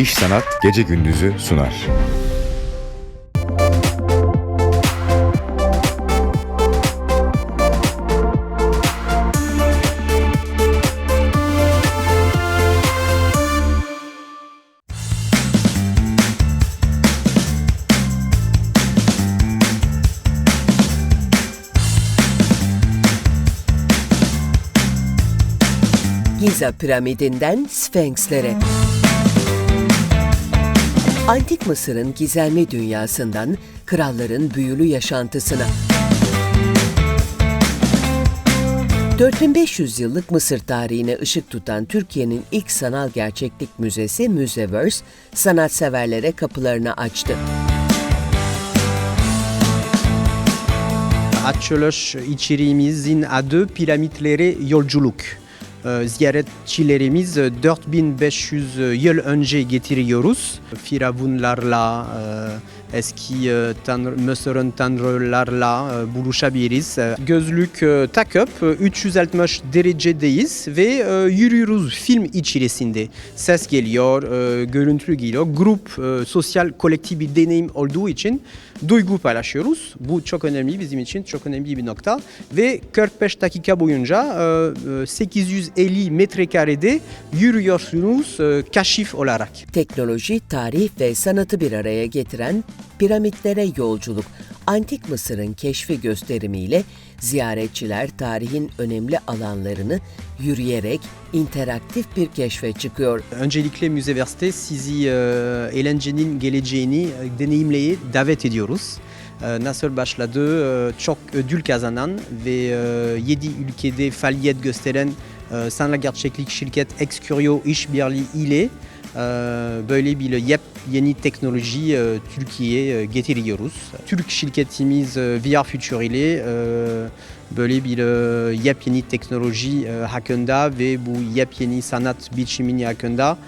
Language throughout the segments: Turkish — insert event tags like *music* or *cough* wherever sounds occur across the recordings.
İş Sanat Gece Gündüz'ü sunar. Giza piramidinden Sfenkslere. Antik Mısır'ın gizemli dünyasından kralların büyülü yaşantısına. 4500 yıllık Mısır tarihine ışık tutan Türkiye'nin ilk sanal gerçeklik müzesi Müzeverse, sanatseverlere kapılarını açtı. Açılış içeriğimizin adı piramitlere yolculuk. Ee, Ziyaretçilerimiz e, 4500 yıl önce getiriyoruz. Firavunlarla, e, eski e, tanrı, Mısır'ın tanrılarla e, buluşabiliriz. E, Gözlük takıp e, 360 derecedeyiz ve yürüyoruz film içerisinde. Ses geliyor, görüntü geliyor. Grup, sosyal, kolektif bir deneyim olduğu için duygu paylaşıyoruz. Bu çok önemli bizim için, çok önemli bir nokta. Ve 45 dakika boyunca e, e, 850 metrekarede yürüyorsunuz kaşif olarak. Teknoloji, tarih ve sanatı bir araya getiren piramitlere yolculuk, Antik Mısır'ın keşfi gösterimiyle ziyaretçiler tarihin önemli alanlarını yürüyerek interaktif bir keşfe çıkıyor. Öncelikle Müzeverse'de sizi e, eğlencenin geleceğini e, deneyimleye davet ediyoruz. E, nasıl başladı? Çok ödül kazanan ve 7 ülkede faaliyet gösteren sanal gerçeklik şirket Excurio işbirliği ile böyle bir yepyeni teknoloji e, Türkiye'ye e, getiriyoruz. Türk şirketimiz e, VR Future ile böyle bir yepyeni teknoloji hakkında ve bu yepyeni sanat biçimini hakkında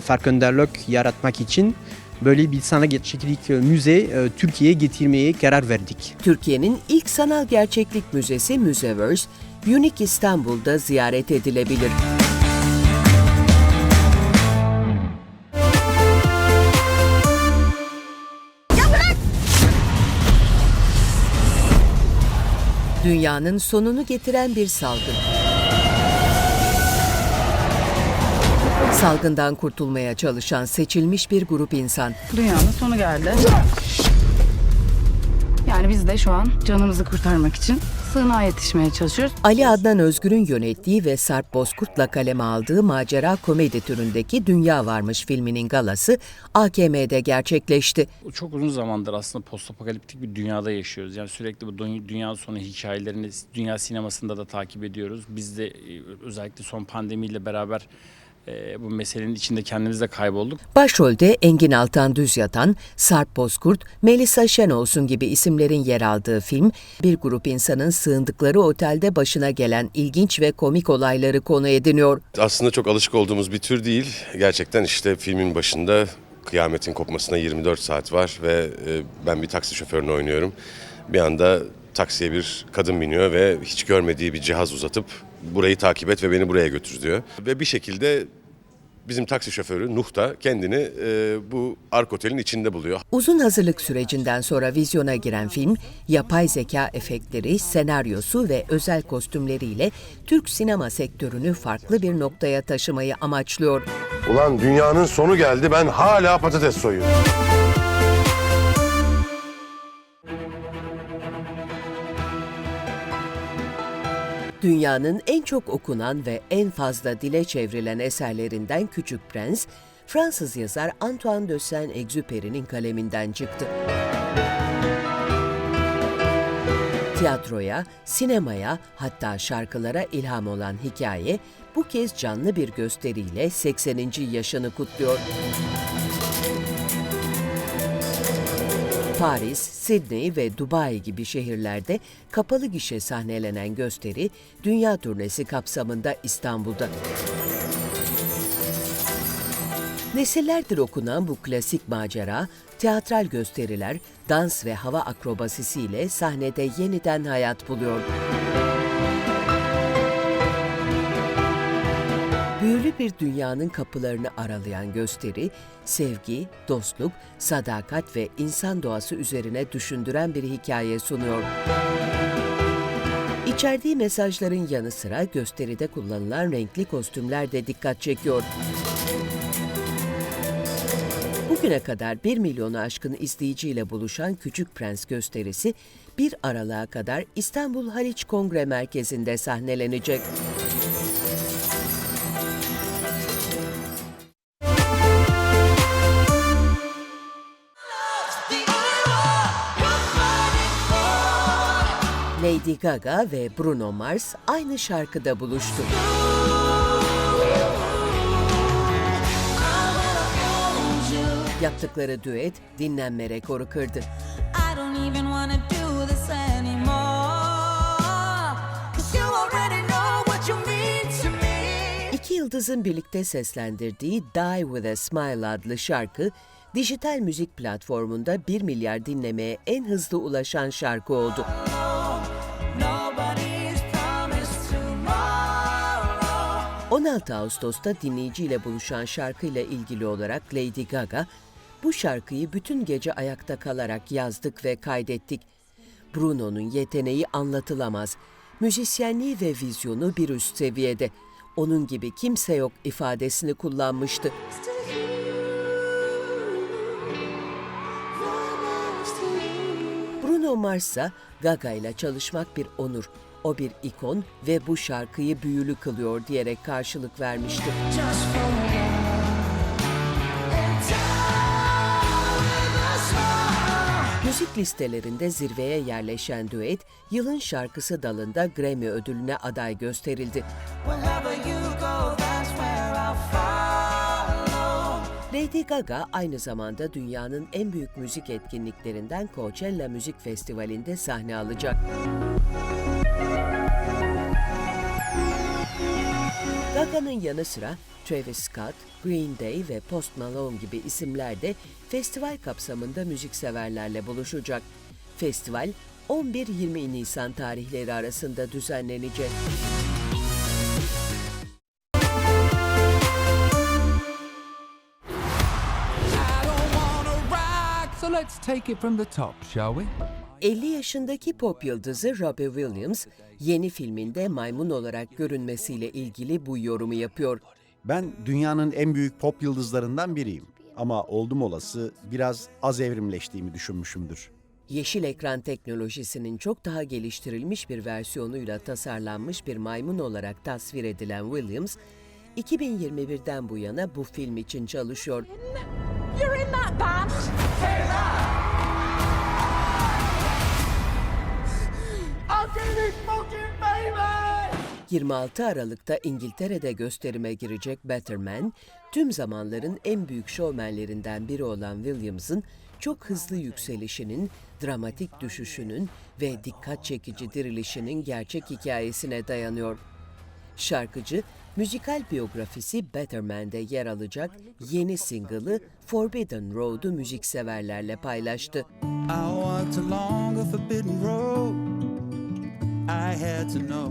farkındalık yaratmak için böyle bir sanal gerçeklik müze Türkiye'ye getirmeye karar verdik. Türkiye'nin ilk sanal gerçeklik müzesi Müzeverse, Unique İstanbul'da ziyaret edilebilir. Dünyanın sonunu getiren bir salgın. Salgından kurtulmaya çalışan seçilmiş bir grup insan. Dünyanın sonu geldi. Yani biz de şu an canımızı kurtarmak için sığınağa yetişmeye çalışıyoruz. Ali Adnan Özgür'ün yönettiği ve Sarp Bozkurt'la kaleme aldığı macera komedi türündeki Dünya Varmış filminin galası AKM'de gerçekleşti. Çok uzun zamandır aslında postapokaliptik bir dünyada yaşıyoruz. Yani sürekli bu dü- dünya sonu hikayelerini dünya sinemasında da takip ediyoruz. Biz de e, özellikle son pandemiyle beraber e, bu meselenin içinde kendimiz de kaybolduk. Başrolde Engin Altan Düz Yatan, Sarp Bozkurt, Melisa Şenolsun gibi isimlerin yer aldığı film, bir grup insanın sığındıkları otelde başına gelen ilginç ve komik olayları konu ediniyor. Aslında çok alışık olduğumuz bir tür değil. Gerçekten işte filmin başında kıyametin kopmasına 24 saat var ve e, ben bir taksi şoförünü oynuyorum. Bir anda taksiye bir kadın biniyor ve hiç görmediği bir cihaz uzatıp burayı takip et ve beni buraya götür diyor. Ve bir şekilde bizim taksi şoförü Nuh da kendini e, bu Ark Otel'in içinde buluyor. Uzun hazırlık sürecinden sonra vizyona giren film, yapay zeka efektleri, senaryosu ve özel kostümleriyle Türk sinema sektörünü farklı bir noktaya taşımayı amaçlıyor. Ulan dünyanın sonu geldi ben hala patates soyuyorum. Dünyanın en çok okunan ve en fazla dile çevrilen eserlerinden Küçük Prens, Fransız yazar Antoine de Saint-Exupéry'nin kaleminden çıktı. Tiyatroya, sinemaya hatta şarkılara ilham olan hikaye bu kez canlı bir gösteriyle 80. yaşını kutluyor. Paris, Sydney ve Dubai gibi şehirlerde kapalı gişe sahnelenen gösteri dünya turnesi kapsamında İstanbul'da. Nesillerdir okunan bu klasik macera, tiyatral gösteriler, dans ve hava akrobasisiyle sahnede yeniden hayat buluyor. Büyülü bir dünyanın kapılarını aralayan gösteri, sevgi, dostluk, sadakat ve insan doğası üzerine düşündüren bir hikaye sunuyor. İçerdiği mesajların yanı sıra gösteride kullanılan renkli kostümler de dikkat çekiyor. Bugüne kadar 1 milyonu aşkın izleyiciyle buluşan Küçük Prens gösterisi 1 Aralık'a kadar İstanbul Haliç Kongre Merkezi'nde sahnelenecek. Lady Gaga ve Bruno Mars aynı şarkıda buluştu. Yaptıkları düet dinlenme rekoru kırdı. İki yıldızın birlikte seslendirdiği Die With A Smile adlı şarkı, dijital müzik platformunda 1 milyar dinlemeye en hızlı ulaşan şarkı oldu. 16 Ağustos'ta dinleyiciyle buluşan şarkıyla ilgili olarak Lady Gaga, bu şarkıyı bütün gece ayakta kalarak yazdık ve kaydettik. Bruno'nun yeteneği anlatılamaz. Müzisyenliği ve vizyonu bir üst seviyede. Onun gibi kimse yok ifadesini kullanmıştı. Bruno Mars'a Gaga ile çalışmak bir onur. O bir ikon ve bu şarkıyı büyülü kılıyor diyerek karşılık vermişti. Müzik listelerinde zirveye yerleşen düet, yılın şarkısı dalında Grammy ödülüne aday gösterildi. Lady Gaga aynı zamanda dünyanın en büyük müzik etkinliklerinden Coachella Müzik Festivali'nde sahne alacak. Gaga'nın yanı sıra Travis Scott, Green Day ve Post Malone gibi isimler de festival kapsamında müzikseverlerle buluşacak. Festival 11-20 Nisan tarihleri arasında düzenlenecek. So let's take it from the top, shall we? 50 yaşındaki pop yıldızı Robbie Williams, yeni filminde maymun olarak görünmesiyle ilgili bu yorumu yapıyor. Ben dünyanın en büyük pop yıldızlarından biriyim. Ama oldum olası biraz az evrimleştiğimi düşünmüşümdür. Yeşil ekran teknolojisinin çok daha geliştirilmiş bir versiyonuyla tasarlanmış bir maymun olarak tasvir edilen Williams, 2021'den bu yana bu film için çalışıyor. You're in that band? 26 Aralık'ta İngiltere'de gösterime girecek Better Man, tüm zamanların en büyük şovmenlerinden biri olan Williams'ın çok hızlı yükselişinin, dramatik düşüşünün ve dikkat çekici dirilişinin gerçek hikayesine dayanıyor. Şarkıcı, müzikal biyografisi Better Man'de yer alacak yeni single'ı Forbidden Road'u müzikseverlerle paylaştı. I walked along a forbidden road. I had to know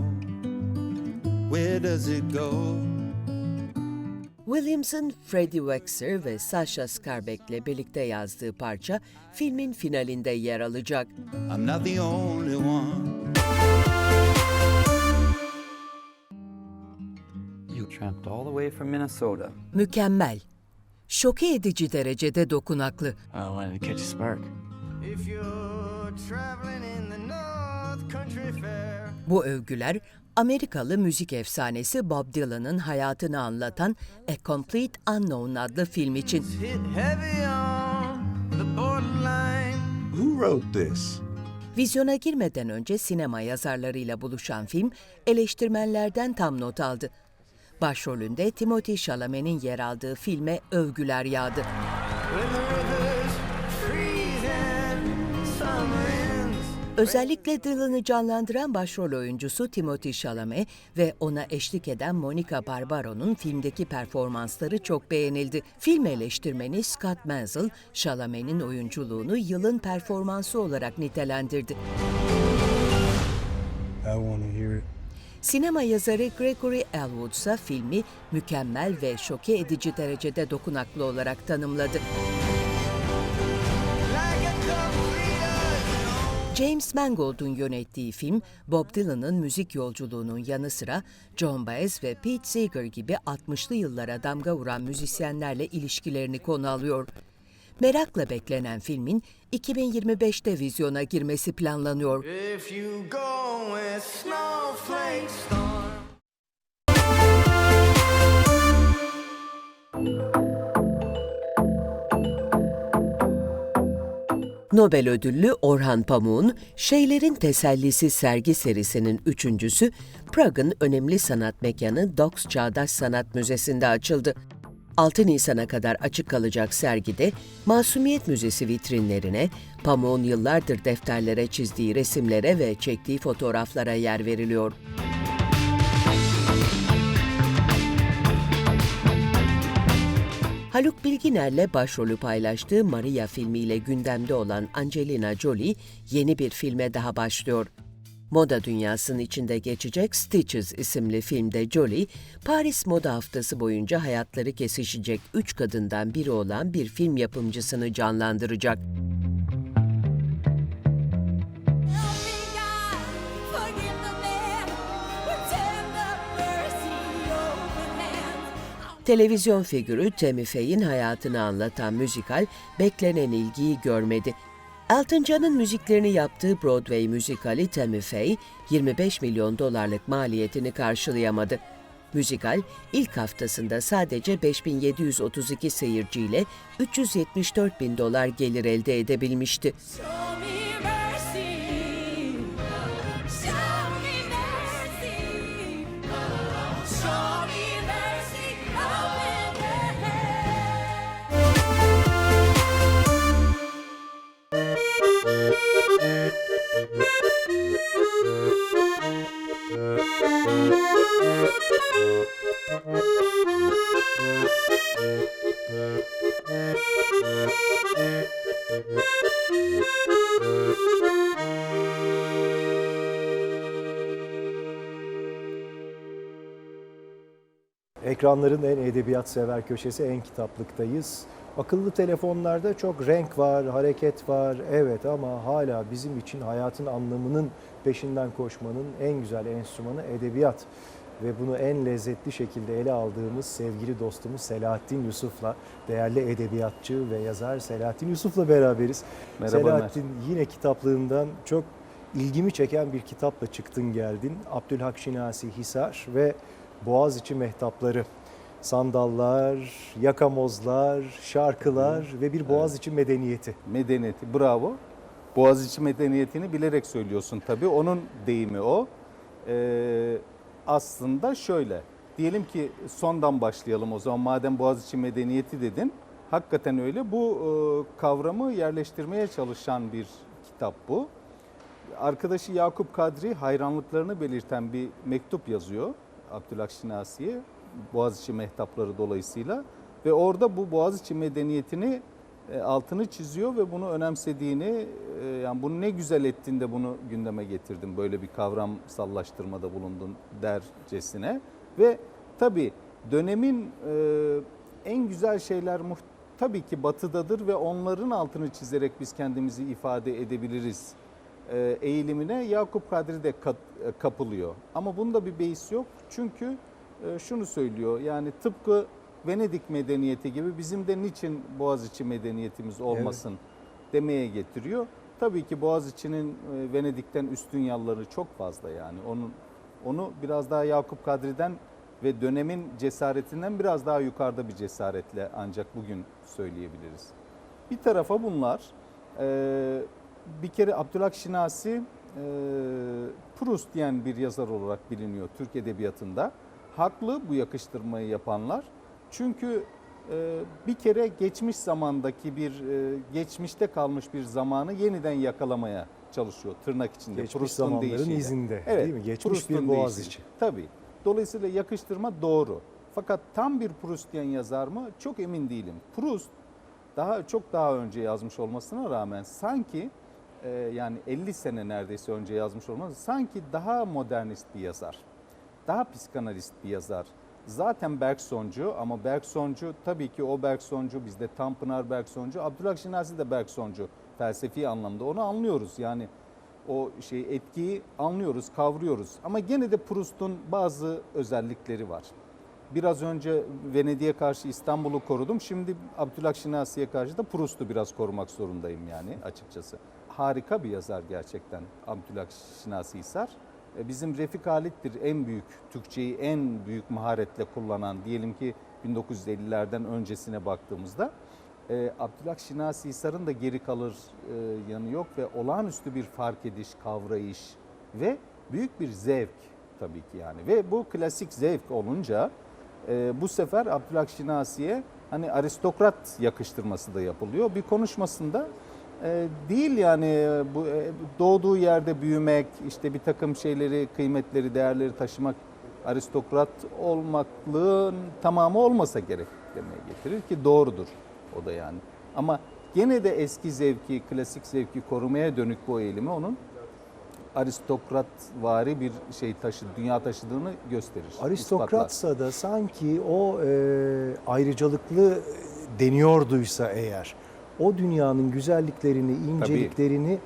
where does it go? Williams'ın Freddie Wexler ve Sasha Skarbek'le birlikte yazdığı parça filmin finalinde yer alacak. I'm not the only one. You tramped all the way from Minnesota. Mükemmel. Şoke edici derecede dokunaklı. I wanted to catch a spark. Bu övgüler Amerikalı müzik efsanesi Bob Dylan'ın hayatını anlatan A Complete Unknown adlı film için. Who wrote this? Vizyona girmeden önce sinema yazarlarıyla buluşan film eleştirmenlerden tam not aldı. Başrolünde Timothy Chalamet'in yer aldığı filme övgüler yağdı. Özellikle Dylan'ı canlandıran başrol oyuncusu Timothy Chalamet ve ona eşlik eden Monica Barbaro'nun filmdeki performansları çok beğenildi. Film eleştirmeni Scott Menzel, Chalamet'in oyunculuğunu yılın performansı olarak nitelendirdi. Sinema yazarı Gregory Elwood ise filmi mükemmel ve şoke edici derecede dokunaklı olarak tanımladı. James Mangold'un yönettiği film, Bob Dylan'ın müzik yolculuğunun yanı sıra John Baez ve Pete Seeger gibi 60'lı yıllara damga vuran müzisyenlerle ilişkilerini konu alıyor. Merakla beklenen filmin 2025'te vizyona girmesi planlanıyor. If Nobel ödüllü Orhan Pamuk'un Şeylerin Tesellisi sergi serisinin üçüncüsü Prag'ın önemli sanat mekanı Dox Çağdaş Sanat Müzesi'nde açıldı. 6 Nisan'a kadar açık kalacak sergide Masumiyet Müzesi vitrinlerine, Pamuk'un yıllardır defterlere çizdiği resimlere ve çektiği fotoğraflara yer veriliyor. Haluk Bilginer'le başrolü paylaştığı Maria filmiyle gündemde olan Angelina Jolie yeni bir filme daha başlıyor. Moda dünyasının içinde geçecek Stitches isimli filmde Jolie, Paris Moda Haftası boyunca hayatları kesişecek üç kadından biri olan bir film yapımcısını canlandıracak. Televizyon figürü Tammy Faye'in hayatını anlatan müzikal beklenen ilgiyi görmedi. Elton John'ın müziklerini yaptığı Broadway müzikali Tammy Faye, 25 milyon dolarlık maliyetini karşılayamadı. Müzikal ilk haftasında sadece 5732 seyirciyle 374 bin dolar gelir elde edebilmişti. Show me Ekranların en edebiyat sever köşesi en kitaplıktayız. Akıllı telefonlarda çok renk var, hareket var evet ama hala bizim için hayatın anlamının peşinden koşmanın en güzel enstrümanı edebiyat. Ve bunu en lezzetli şekilde ele aldığımız sevgili dostumuz Selahattin Yusuf'la, değerli edebiyatçı ve yazar Selahattin Yusuf'la beraberiz. Merhaba Selahattin yine kitaplığından çok ilgimi çeken bir kitapla çıktın geldin. Abdülhak Şinasi Hisar ve Boğaziçi Mehtapları. Sandallar, yakamozlar, şarkılar ve bir Boğaziçi medeniyeti. Medeniyeti bravo. Boğaziçi medeniyetini bilerek söylüyorsun tabii. Onun deyimi o. Ee, aslında şöyle. Diyelim ki sondan başlayalım o zaman. Madem Boğaziçi medeniyeti dedin. Hakikaten öyle. Bu e, kavramı yerleştirmeye çalışan bir kitap bu. Arkadaşı Yakup Kadri hayranlıklarını belirten bir mektup yazıyor Abdülhak Şinasi'ye. Boğaziçi mehtapları dolayısıyla. Ve orada bu Boğaziçi medeniyetini e, altını çiziyor ve bunu önemsediğini, e, yani bunu ne güzel ettiğinde bunu gündeme getirdim. Böyle bir kavramsallaştırmada bulundun dercesine. Ve tabii dönemin e, en güzel şeyler tabii ki batıdadır ve onların altını çizerek biz kendimizi ifade edebiliriz eğilimine Yakup Kadri de e, kapılıyor. Ama bunda bir beis yok. Çünkü e, şunu söylüyor. Yani tıpkı Venedik medeniyeti gibi bizim de niçin Boğaziçi medeniyetimiz olmasın demeye getiriyor. Tabii ki Boğaziçi'nin e, Venedik'ten üstün yanları çok fazla yani. Onun onu biraz daha Yakup Kadri'den ve dönemin cesaretinden biraz daha yukarıda bir cesaretle ancak bugün söyleyebiliriz. Bir tarafa bunlar. Bir kere Abdülhak Şinasi e, Proust diyen bir yazar olarak biliniyor Türk Edebiyatı'nda. Haklı bu yakıştırmayı yapanlar. Çünkü e, bir kere geçmiş zamandaki bir, e, geçmişte kalmış bir zamanı yeniden yakalamaya çalışıyor tırnak içinde. Geçmiş Proust'un zamanların deyişiyle. izinde Evet, değil mi? Geçmiş Proust'un bir Boğaziçi. deyişiyle. Tabii. Dolayısıyla yakıştırma doğru. Fakat tam bir Proustyen yazar mı? Çok emin değilim. Proust daha çok daha önce yazmış olmasına rağmen sanki e, yani 50 sene neredeyse önce yazmış olması sanki daha modernist bir yazar. daha psikanalist bir yazar. Zaten Bergsoncu ama Bergsoncu tabii ki o Bergsoncu bizde Tanpınar Bergsoncu, Abdülhak Şinasi de Bergsoncu felsefi anlamda onu anlıyoruz. Yani o şey etkiyi anlıyoruz, kavruyoruz. Ama gene de Proust'un bazı özellikleri var. Biraz önce Venedik'e karşı İstanbul'u korudum. Şimdi Abdülhak Şinasi'ye karşı da Proust'u biraz korumak zorundayım yani açıkçası. Harika bir yazar gerçekten Abdülhak Şinasi Hisar. E, Bizim Refik Halit'tir en büyük, Türkçeyi en büyük maharetle kullanan diyelim ki 1950'lerden öncesine baktığımızda. E, Abdülhak Şinasi Hisar'ın da geri kalır e, yanı yok ve olağanüstü bir fark ediş, kavrayış ve büyük bir zevk tabii ki yani. Ve bu klasik zevk olunca bu sefer Abdülhak Şinasi'ye hani aristokrat yakıştırması da yapılıyor. Bir konuşmasında değil yani e, bu e, doğduğu yerde büyümek, işte bir takım şeyleri, kıymetleri, değerleri taşımak aristokrat olmaklığın tamamı olmasa gerek demeye getirir ki doğrudur o da yani. Ama gene de eski zevki, klasik zevki korumaya dönük bu eğilimi onun aristokrat vari bir şey taşı, dünya taşıdığını gösterir. ispatlar. Aristokratsa da sanki o e, ayrıcalıklı deniyorduysa eğer o dünyanın güzelliklerini, inceliklerini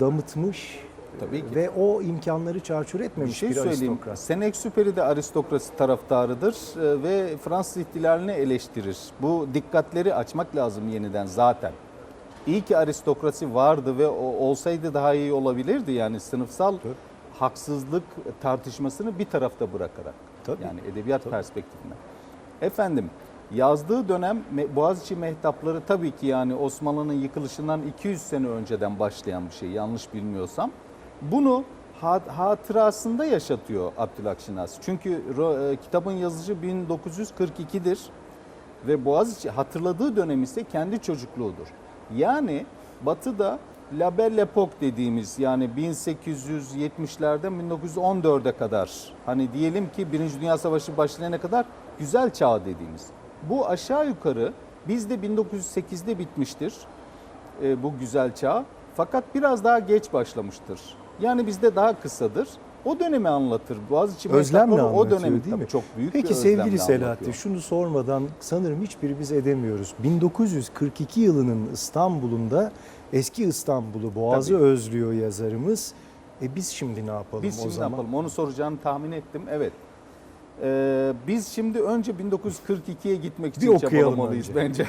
damıtmış Tabii ki. ve o imkanları çarçur Bir etmemiş şey bir söyleyeyim. aristokrat. Senexüperi de aristokrasi taraftarıdır e, ve Fransız ihtilalini eleştirir. Bu dikkatleri açmak lazım yeniden zaten. İyi ki aristokrasi vardı ve olsaydı daha iyi olabilirdi yani sınıfsal haksızlık tartışmasını bir tarafta bırakarak. Tabii. Yani edebiyat perspektifinden. Efendim yazdığı dönem Boğaziçi mehtapları tabii ki yani Osmanlı'nın yıkılışından 200 sene önceden başlayan bir şey yanlış bilmiyorsam. Bunu ha- hatırasında yaşatıyor Abdülhak Şinas. Çünkü e, kitabın yazıcı 1942'dir ve Boğaziçi hatırladığı dönem ise kendi çocukluğudur. Yani Batı'da La Belle Époque dediğimiz yani 1870'lerden 1914'e kadar hani diyelim ki Birinci Dünya Savaşı başlayana kadar güzel çağ dediğimiz. Bu aşağı yukarı bizde 1908'de bitmiştir e, bu güzel çağ. Fakat biraz daha geç başlamıştır. Yani bizde daha kısadır. O dönemi anlatır. Boğaziçi Özlemle o dönemi değil mi? çok büyük Peki bir sevgili Selahattin anlatıyor. şunu sormadan sanırım hiçbirimiz edemiyoruz. 1942 yılının İstanbul'unda eski İstanbul'u Boğaz'ı Tabii. özlüyor yazarımız. E biz şimdi ne yapalım Biz o şimdi ne zaman? yapalım? Onu soracağını tahmin ettim. Evet. Ee, biz şimdi önce 1942'ye gitmek için Bir çabalamalıyız önce. bence.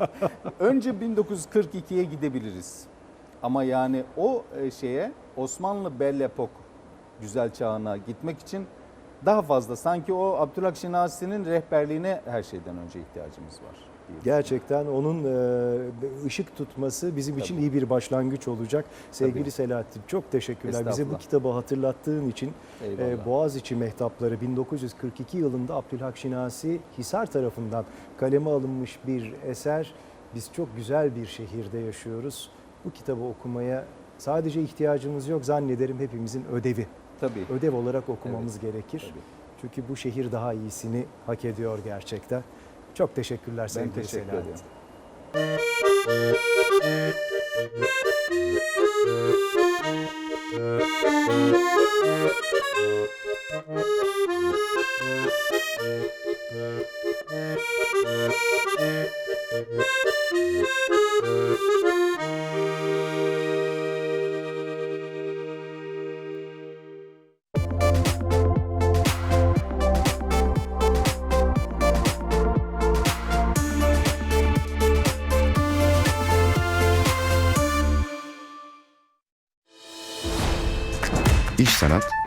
*laughs* önce 1942'ye gidebiliriz. Ama yani o e, şeye Osmanlı Belle Époque güzel çağına gitmek için daha fazla sanki o Abdülhak Şinasi'nin rehberliğine her şeyden önce ihtiyacımız var. Gerçekten onun e, ışık tutması bizim için iyi bir başlangıç olacak. Sevgili Tabii. Selahattin çok teşekkürler. Bize bu kitabı hatırlattığın için Eyvallah. e, Boğaziçi Mehtapları 1942 yılında Abdülhak Şinasi Hisar tarafından kaleme alınmış bir eser. Biz çok güzel bir şehirde yaşıyoruz. Bu kitabı okumaya sadece ihtiyacımız yok zannederim hepimizin ödevi. Tabii. Ödev olarak okumamız gerekir. Tabii. Çünkü bu şehir daha iyisini hak ediyor gerçekten. Çok teşekkürler Ben sevgili teşekkür Selahattin. ediyorum. İş Sanat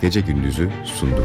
Gece Gündüz'ü sundu.